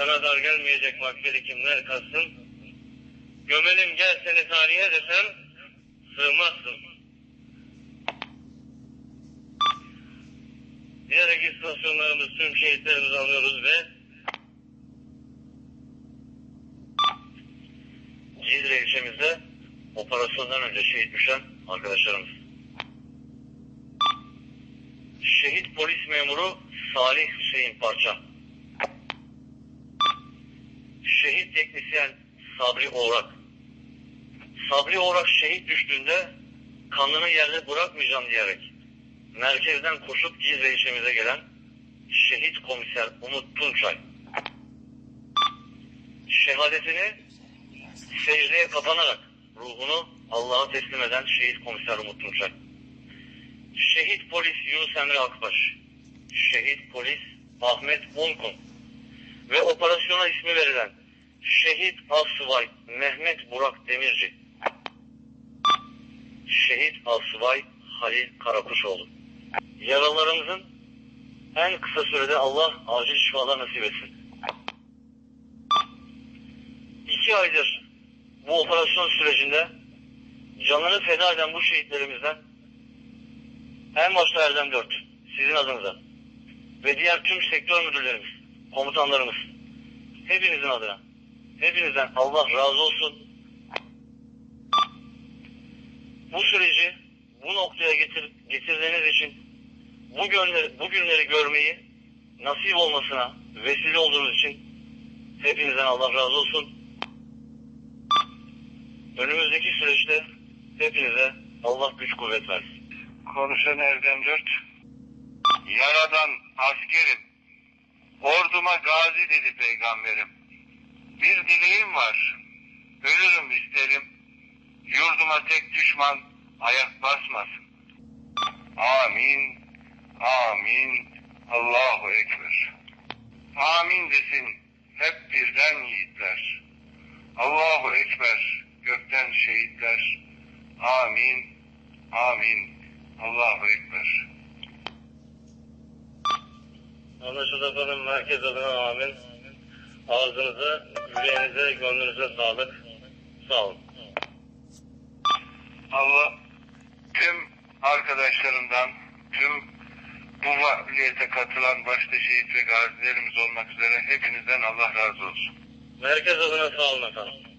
Sana dar gelmeyecek mahfili kimler kalsın. Gömelim gel seni tarihe desem sığmazsın. Diğer istasyonlarımız tüm şehitlerimizi alıyoruz ve Cizre ilçemizde operasyondan önce şehit düşen arkadaşlarımız. Şehit polis memuru Salih Hüseyin Parça. Şehit teknisyen Sabri Oğrak. Sabri Oğrak şehit düştüğünde kanını yerde bırakmayacağım diyerek merkezden koşup Cizre ilçemize gelen şehit komiser Umut Tunçay. Şehadetini secdeye kapanarak ruhunu Allah'a teslim eden şehit komiser Umut Tunçay. Şehit polis Yunus Emre Akbaş. Şehit polis Ahmet Unkun. Ve operasyona ismi verilen Şehit Asubay Mehmet Burak Demirci. Şehit Asubay Halil Karakuşoğlu. Yaralarımızın en kısa sürede Allah acil şifalar nasip etsin. İki aydır bu operasyon sürecinde canını feda eden bu şehitlerimizden en başta Erdem 4 sizin adınıza ve diğer tüm sektör müdürlerimiz, komutanlarımız hepinizin adına hepinizden Allah razı olsun. Bu süreci bu noktaya getir, getirdiğiniz için bu günleri, bu günleri görmeyi nasip olmasına vesile olduğunuz için hepinizden Allah razı olsun. Önümüzdeki süreçte hepinize Allah güç kuvvet versin. Konuşan Erdem Dört. Yaradan askerim. Orduma gazi dedi peygamberim. Dileğim var. Ölürüm isterim. Yurduma tek düşman ayak basmasın. Amin. Amin. Allahu Ekber. Amin desin hep birden yiğitler. Allahu Ekber gökten şehitler. Amin. Amin. Allahu Ekber. Anlaşıldı efendim. Merkez adına amin. Ağzınıza, yüreğinize, gönlünüze sağlık. Sağ olun. Allah tüm arkadaşlarımdan, tüm bu faaliyete katılan başta şehit ve gazilerimiz olmak üzere hepinizden Allah razı olsun. Merkez adına sağ olun efendim.